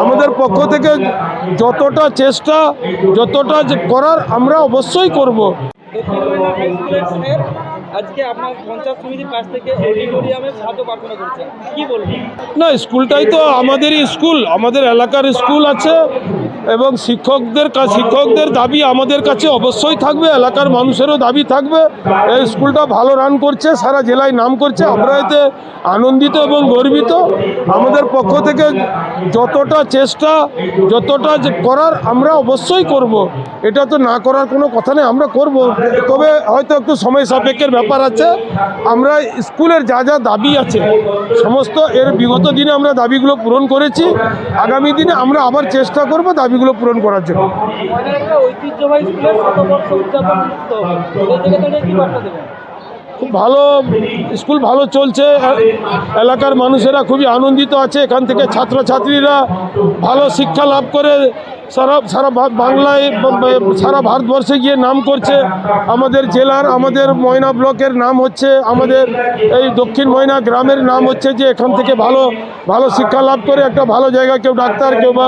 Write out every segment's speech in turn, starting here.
আমাদের পক্ষ থেকে যতটা চেষ্টা যতটা করার আমরা অবশ্যই করব। আজকে আপনার পঞ্চায়েত সমিতির কাছ থেকে অডিটোরিয়ামে সাহায্য প্রার্থনা করছেন কি বলবেন? না, স্কুলটাই তো আমাদেরই স্কুল, আমাদের এলাকার স্কুল আছে এবং শিক্ষকদের শিক্ষকদের দাবি আমাদের কাছে অবশ্যই থাকবে, এলাকার মানুষেরও দাবি থাকবে। এই স্কুলটা ভালো রান করছে, সারা জেলায় নাম করছে। আমরা এতে আনন্দিত এবং গর্বিত। আমাদের পক্ষ থেকে যতটা চেষ্টা, যতটা করার আমরা অবশ্যই করব। এটা তো না করার কোনো কথা নেই, আমরা করব। তবে হয়তো একটু সময় সাপেক্ষের ব্যাপার আছে, আমরা স্কুলের যা যা দাবি আছে, সমস্ত এর বিগত দিনে আমরা দাবিগুলো পূরণ করেছি, আগামী দিনে আমরা আবার চেষ্টা করব দাবিগুলো পূরণ করার জন্য। খুব ভালো, স্কুল ভালো চলছে, এলাকার মানুষেরা খুবই আনন্দিত আছে, এখান থেকে ছাত্রছাত্রীরা ভালো শিক্ষা লাভ করে সারা সারা বাংলায়, সারা ভারতবর্ষে গিয়ে নাম করছে। আমাদের জেলার, আমাদের ময়না ব্লকের নাম হচ্ছে, আমাদের এই দক্ষিণ ময়না গ্রামের নাম হচ্ছে যে এখান থেকে ভালো ভালো শিক্ষা লাভ করে, একটা ভালো জায়গা কেউ ডাক্তার, কেউ বা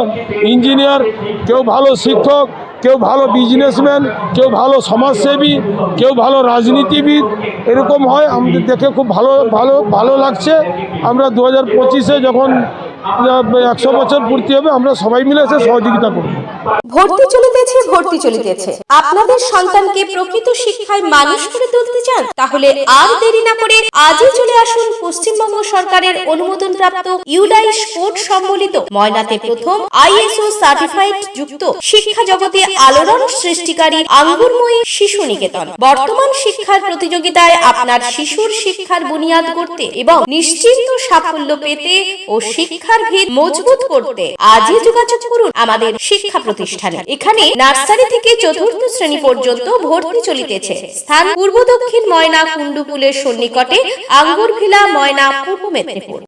ইঞ্জিনিয়ার, কেউ ভালো শিক্ষক, কেউ ভালো বিজনেসম্যান কেউ ভালো সমাজসেবী, কেউ ভালো রাজনীতিবিদ, এরকম হয়। আমাদের দেখে খুব ভালো ভালো ভালো লাগছে। আমরা দু হাজার যখন একশো বছর পূর্তি হবে, আমরা সবাই মিলে এসে সহযোগিতা করব। ভর্তি চলিতেছে ভর্তি চলিতেছে আপনাদের সন্তানকে প্রকৃত শিক্ষায় মানুষ করে তুলতে চান, তাহলে আর দেরি না করে আজই চলে আসুন পশ্চিমবঙ্গ সরকারের অনুমোদন প্রাপ্ত সম্বলিত ময়নাতে প্রথম আইএসও সার্টিফাইড যুক্ত শিক্ষা জগতে আলোড়ন সৃষ্টিকারী আঙ্গুরময়ী শিশু নিকেতন। বর্তমান শিক্ষার প্রতিযোগিতায় আপনার শিশুর শিক্ষার বুনিয়াদ করতে এবং নিশ্চিন্ত সাফল্য পেতে ও শিক্ষার ভিত মজবুত করতে আজই যোগাযোগ করুন আমাদের শিক্ষা প্রতিষ্ঠানে। এখানে নার্সারি থেকে চতুর্থ শ্রেণি পর্যন্ত ভর্তি চলিতেছে। স্থান পূর্ব দক্ষিণ ময়না কুণ্ডুপুলের সন্নিকটে আঙ্গুরভিলা ময়না পূর্ব মেদিনীপুর।